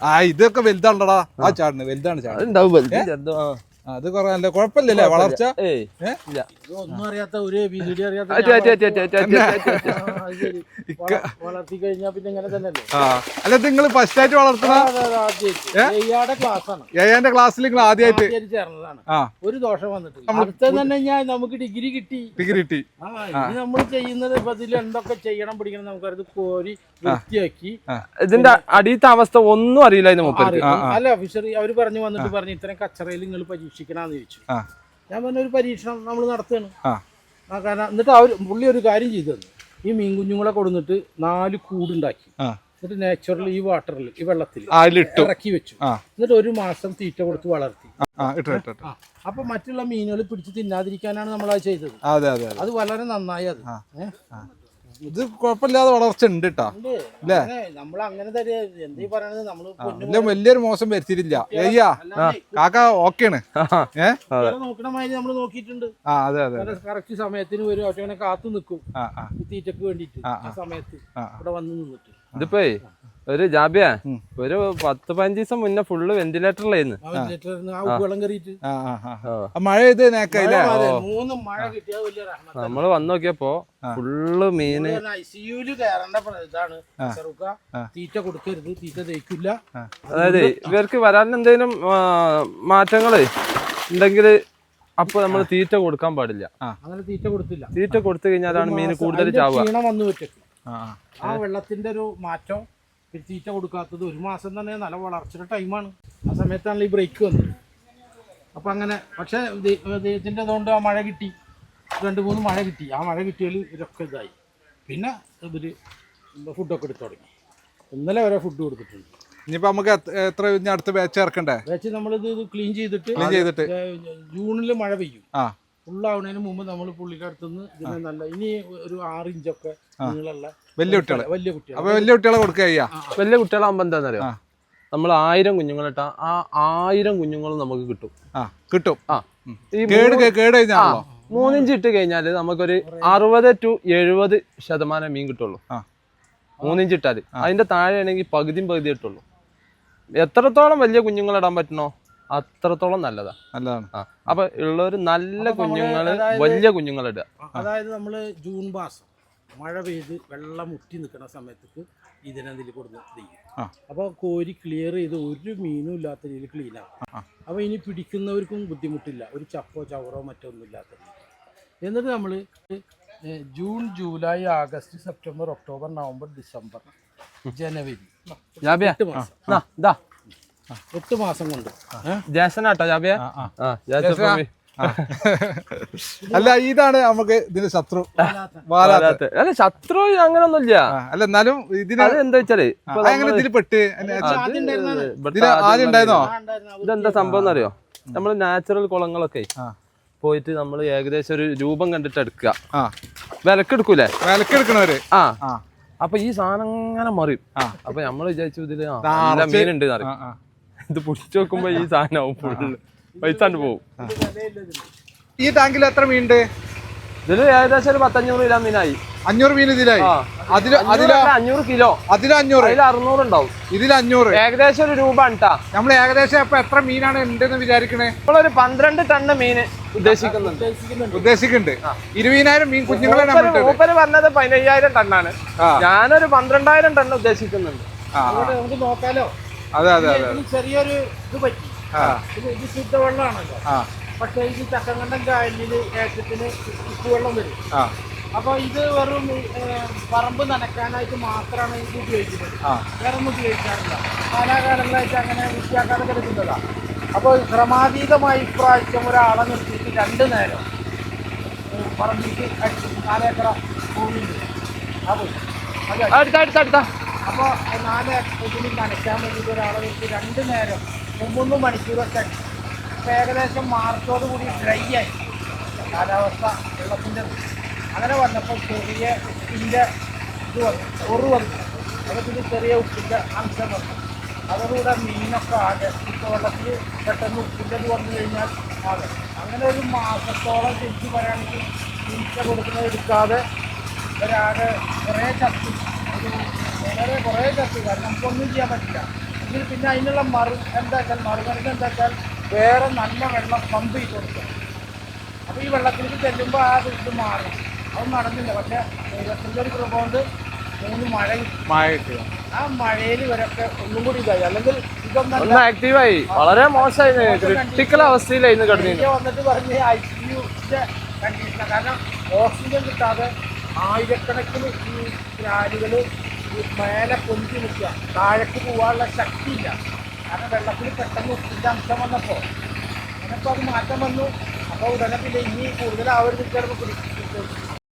ആ ഇതൊക്കെ വലുതാണല്ലടാ. ആ ചാടിന് വലുതാണ് ചാട് അത് കൊറേ നല്ല കുഴപ്പമില്ലല്ലേ വളർച്ച? ഇല്ല. ഒന്നും അറിയാത്ത ഒരു അറിയാത്ത വളർത്തി കഴിഞ്ഞാൽ പിന്നെ ഇങ്ങനെ തന്നെയല്ലേ? ആ. അല്ല നിങ്ങൾ ഫസ്റ്റ് ആയിട്ട് വളർത്തുന്ന ആദ്യമായിട്ട് ക്ലാസ് ആണ് ഏഴാന്റെ ക്ലാസ്സിൽ നിങ്ങൾ ആദ്യമായിട്ട് ചേർന്നതാണ്. ഒരു ദോഷം വന്നിട്ട് അടുത്ത തന്നെ ഞാൻ നമുക്ക് ഡിഗ്രി കിട്ടി. ഡിഗ്രി കിട്ടി. നമ്മൾ ചെയ്യുന്നത് ഇപ്പൊ ഇതിൽ എന്തൊക്കെ ചെയ്യണം പഠിക്കണം നമുക്കത് കോരി വൃത്തിയാക്കി. ഇതിന്റെ അടിയത്തെ അവസ്ഥ ഒന്നും അറിയില്ല അല്ല ഓഫീസർ അവർ പറഞ്ഞു വന്നിട്ട് പറഞ്ഞു ഇത്തരം കച്ചറയിൽ നിങ്ങൾ പരീക്ഷിക്കണമെന്ന് ചോദിച്ചു. ഞാൻ പറഞ്ഞ ഒരു പരീക്ഷണം നമ്മൾ നടത്തുകയാണ്. കാരണം എന്നിട്ട് അവർ പുള്ളി ഒരു കാര്യം ചെയ്തു തന്നു. ഈ മീൻ കുഞ്ഞുങ്ങളെ കൊടുന്നിട്ട് നാല് കൂടുണ്ടാക്കി. എന്നിട്ട് നാച്ചുറൽ ഈ വാട്ടറിൽ ഈ വെള്ളത്തിൽ ഇറക്കി വെച്ചു. എന്നിട്ട് ഒരു മാസം തീറ്റ കൊടുത്ത് വളർത്തി. അപ്പൊ മറ്റുള്ള മീനുകൾ പിടിച്ച് തിന്നാതിരിക്കാനാണ് നമ്മൾ അത് ചെയ്തത് അതെ. വളരെ നന്നായി അത്? ഇത് കുഴപ്പമില്ലാതെ വളർച്ച ഉണ്ട് കേട്ടാ അല്ലേ അങ്ങനെ നമ്മൾ അങ്ങനെ തരിക എന്തീ പറയണത് നമ്മൾ പൊന്നു വലിയൊരു മോശം വരുത്തിയില്ല ഏയ്യാ അല്ലാതെ കാക്ക ഓക്കെയാണ്. ഇവരെ നമ്മൾ നോക്കിയിട്ടുണ്ട്. ആ അതെ അതെ കറക്റ്റ് സമയത്തിന് വരും അവറ്റങ്ങനെ കാത്തു നിൽക്കും. ആ ആ. ഈ തീറ്റക്ക് വേണ്ടിട്ട് ആ സമയത്ത്. ഇവിടെ വന്ന് നിന്നിട്ട്. ഇതിപ്പോ ഒരു ജാബിയ ഒരു പത്ത് പതിനഞ്ച് ദിവസം മുന്നേ ഫുള്ള് വെന്റിലേറ്ററിലായിരുന്നു മഴ ഇത് നേക്കായില്ലേ നമ്മൾ വന്നു നോക്കിയപ്പോ ഫുള്ള് മീന് ഐ കയറേണ്ട ഇതാണ് ചെറുക്ക തീറ്റ കൊടുക്കരുത് തീറ്റ ദഹിക്കില്ല അതായത് ഇവർക്ക് വരാൻ എന്തെങ്കിലും മാറ്റങ്ങൾ ഉണ്ടെങ്കിൽ അപ്പൊ നമ്മൾ തീറ്റ കൊടുക്കാൻ പാടില്ല അങ്ങനെ തീറ്റ കൊടുത്തില്ല തീറ്റ കൊടുത്തു കഴിഞ്ഞാലാണ് മീന് കൂടുതൽ ചാവുക. ആ വെള്ളത്തിന്റെ ഒരു മാറ്റം പിന്നെ തീറ്റ കൊടുക്കാത്തത് ഒരു മാസം തന്നെ നല്ല വളർച്ചയുടെ ടൈമാണ് ആ സമയത്താണല്ലോ ഈ ബ്രേക്ക് വന്നത്. അപ്പോൾ അങ്ങനെ പക്ഷേ ദൈവത്തിന്റെ അതുകൊണ്ട് ആ മഴ കിട്ടി. രണ്ട് മൂന്ന് മഴ കിട്ടി. ആ മഴ കിട്ടിയാൽ ഇതൊക്കെ ഇതായി. പിന്നെ ഇവർ ഫുഡൊക്കെ എടുത്തു തുടങ്ങി. ഇന്നലെ വരെ ഫുഡ് കൊടുത്തിട്ടുണ്ട്. ഇനിയിപ്പോ നമുക്ക് എത്ര- അടുത്ത ബാച്ച് ഇറക്കണ്ടേ ബാച്ച് നമ്മളിത് ക്ലീൻ ചെയ്തിട്ട് ക്ലീൻ ചെയ്തിട്ട്. ജൂണിൽ മഴ പെയ്യും. ആ. ഫുള്ളാവുന്നതിന് മുമ്പ് നമ്മൾ പുള്ളിയുടെ അടുത്തുനിന്ന് ഇതിന് നല്ല ഇനി ഒരു ആറ് ഇഞ്ചൊക്കെ നീളമുള്ള വലിയ കുട്ടികളെ. വലിയ കുട്ടികൾ അപ്പൊ വലിയ കുട്ടികളെ കൊടുക്കുക വലിയ കുട്ടികളാകുമ്പോ എന്താണെന്നറിയോ. നമ്മൾ ആയിരം കുഞ്ഞുങ്ങളിട്ടാ ആ ആയിരം കുഞ്ഞുങ്ങളും നമുക്ക് കിട്ടും. ആ കിട്ടും. ആ. ഈ കേട് മൂന്നിഞ്ച് ഇട്ട് കഴിഞ്ഞാൽ നമുക്കൊരു അറുപത് ടു എഴുപത് ശതമാനം മീൻ കിട്ടുള്ളൂ. ആ. മൂന്നിഞ്ച് ഇട്ടാൽ. അതിന്റെ താഴെ ആണെങ്കിൽ പകുതിയും പകുതി ഇട്ടുള്ളൂ. എത്രത്തോളം വലിയ കുഞ്ഞുങ്ങൾ ഇടാൻ പറ്റണോ? അത്രത്തോളം നല്ലതാ. നല്ലതാണ്. ആ അപ്പൊ ഉള്ളൊരു നല്ല കുഞ്ഞുങ്ങൾ വലിയ കുഞ്ഞുങ്ങൾ ഇടുക അതായത് നമ്മൾ ജൂൺ മാസം മഴ പെയ്ത് വെള്ളം മുട്ടി നിൽക്കുന്ന സമയത്തേക്ക് ഇതിനെതിൽ കൊടുത്ത് ചെയ്യും. അപ്പോൾ കോരി ക്ലിയർ ചെയ്ത് ഒരു മീനും ഇല്ലാത്ത രീതിയിൽ ക്ലീൻ ആക്കും. അപ്പോൾ ഇനി പിടിക്കുന്നവർക്കും ബുദ്ധിമുട്ടില്ല. ഒരു ചപ്പോ ചവറോ മറ്റോ ഒന്നും ഇല്ലാത്ത രീതിയിൽ. എന്നിട്ട് നമ്മൾ June July August September October November December January. എട്ട് മാസം. ദാ, ദാ. എട്ട് മാസം കൊണ്ട്? ജാസനാട്ടോ ജാബിയ. അല്ല ഇതാണ് നമുക്ക് ഇതിന് ശത്രു. വാലാത്ത. അല്ല ശത്രു അങ്ങനൊന്നുമില്ല. ഒന്നുമില്ല അല്ല എന്നാലും ഇതിന് എന്താ വെച്ചാൽ അങ്ങനെ ഇതിൽ പെട്ട്? ആദ്യം ഉണ്ടായിരുന്നോ? ഇതെന്താ സംഭവം എന്നറിയോ? നമ്മൾ നാച്ചുറൽ കുളങ്ങളൊക്കെ പോയിട്ട് നമ്മൾ ഏകദേശം ഒരു രൂപം കണ്ടിട്ട് എടുക്കുക വിലക്കെടുക്കൂലേ? വിലക്കെടുക്കണവര്. ആ. അപ്പൊ ഈ സാധനം അങ്ങനെ മറിയും. അപ്പൊ നമ്മൾ വിചാരിച്ചു ഇതിൽ മീനുണ്ട് അറിയാം. ഇത് പൊടിച്ചു നോക്കുമ്പോ ഈ സാധനം ഫുള്ള് പൈസ കൊണ്ട് പോകും ഇത് വിലയില്ല ഇതിന്. ഈ ടാങ്കിൽ എത്ര മീനുണ്ട് ഇതിൽ ഏകദേശം ഒരു പത്തഞ്ഞൂറ് കിലോ മീനായി. അഞ്ഞൂറ് മീൻ ഇതിലായി? അതിൽ അതിൽ അഞ്ഞൂറല്ല, അഞ്ഞൂറ് കിലോ. അതിൽ അഞ്ഞൂറ്? അതിൽ അറുന്നൂറ് ഉണ്ടാവും. ഇതിൽ അഞ്ഞൂറ്? ഏകദേശം ഒരു രൂപ ഉണ്ടാ നമ്മൾ ഏകദേശം അപ്പൊ എത്ര മീനാണ് ഉണ്ടെന്ന് വിചാരിക്കണേ? നമ്മളൊരു പന്ത്രണ്ട് ടണ്ണ് മീന് ഉദ്ദേശിക്കുന്നുണ്ട്. ഉദ്ദേശിക്കുന്നുണ്ട്. ഉദ്ദേശിക്കുന്നുണ്ട്. ഇരുപതിനായിരം മീൻ കുഞ്ഞുങ്ങളെ നമ്മൾ മൂപ്പര് പറഞ്ഞത് പതിനയ്യായിരം ടണ്ണാണ്. ഞാനൊരു പന്ത്രണ്ടായിരം ടണ്ണ് ഉദ്ദേശിക്കുന്നുണ്ട്. നമുക്ക് നോക്കാലോ. അതെ അതെ അതെ ചെറിയൊരു ഇത് പറ്റി. ഇത് ശുദ്ധവെള്ളമാണല്ലോ. പക്ഷേ ഇത് ചക്കങ്കണ്ടം കായലിൽ ഏറ്റത്തിന് ഉപ്പുവെള്ളം വരും. ആ. അപ്പോൾ ഇത് വെറും പറമ്പ് നനയ്ക്കാനായിട്ട് മാത്രമാണ് ഇത് ഉപയോഗിക്കുന്നത്. വേറെ ഒന്നും ഉപയോഗിക്കാറില്ല. കാലാകാലങ്ങളായിട്ട് അങ്ങനെ വൃത്തിയാക്കാതെ കിടക്കുന്നതാണ് അപ്പോൾ ക്രമാതീതമായി ഇപ്രാവശ്യം ഒരാളെ നിർത്തിയിട്ട് രണ്ട് നേരം പറമ്പിക്ക് നാലേക്കറ ഭൂമിയുണ്ട് പോയി. അത് അടുത്ത അടുത്ത അടുത്ത അപ്പോൾ നാല് ഇതിന് നനയ്ക്കാൻ വേണ്ടിയിട്ട് ഒരാളെ വെച്ച് രണ്ട് നേരം മൂന്ന് മണിക്കൂറൊക്കെ ഏകദേശം മാർച്ചോട് കൂടി ഡ്രൈ ആയി. കാലാവസ്ഥ വെള്ളത്തിന്റെ അങ്ങനെ വന്നപ്പോൾ ചെറിയ ഉപ്പിന്റെ ഇത് വന്നു ഒറു വന്നു. അതൊക്കെ ചെറിയ ഉപ്പിന്റെ അംശം വന്നു. അതോടുകൂടെ മീനൊക്കെ ആകെ വെള്ളത്തിൽ പെട്ടെന്ന് ഉപ്പിന്റെ വന്നു കഴിഞ്ഞാൽ ആകെ. അങ്ങനെ ഒരു മാസത്തോളം ശരിക്കും പറയുകയാണെങ്കിൽ മീൻസ കൊടുക്കുന്നത് എടുക്കാതെ ഒരാകെ കുറേ ചത്തു വളരെ കുറേ ചത്തു കാരണം നമുക്കൊന്നും ചെയ്യാൻ പറ്റില്ല. ഇതിൽ പിന്നെ അതിനുള്ള മറു എന്താ വെച്ചാൽ മറുമരുന്ന് എന്താ വെച്ചാൽ വേറെ നല്ല വെള്ളം പമ്പ് ചെയ്ത് കൊടുക്കുക. അപ്പോൾ ഈ വെള്ളത്തിലേക്ക് ചെല്ലുമ്പോൾ ആ ഇത് മാറും. അത് നടന്നില്ല. പക്ഷേ ദൈവത്തിന്റെ ഒരു കൃപ കൊണ്ട് മൂന്ന് മഴ മഴ ആ മഴയിൽ ഇവരൊക്കെ ഒന്നും കൂടി ഇതായി. അല്ലെങ്കിൽ ഇതൊന്നും ആക്റ്റീവായി വളരെ മോശമായി ക്രിട്ടിക്കൽ അവസ്ഥയിലായിരുന്നു കിടന്നിരുന്നു. വന്നിട്ട് പറഞ്ഞ് ഐ സി യുന്റെ കണ്ടീഷനാണ് കാരണം ഓക്സിജൻ കിട്ടാതെ ആയിരക്കണക്കിന് ഈ മേലെ പൊന്തി നിൽക്കുക. താഴേക്ക് പോകാനുള്ള ശക്തിയില്ല. കാരണം വെള്ളത്തിൽ പെട്ടെന്ന് ഉപ്പിന്റെ അംശം വന്നപ്പോൾ അങ്ങനപ്പോൾ അത് മാറ്റം വന്നു. അപ്പോൾ ഉടനെ പിന്നെ ഇനി കൂടുതൽ ആവരുത് ചിലപ്പോൾ പിടിക്കും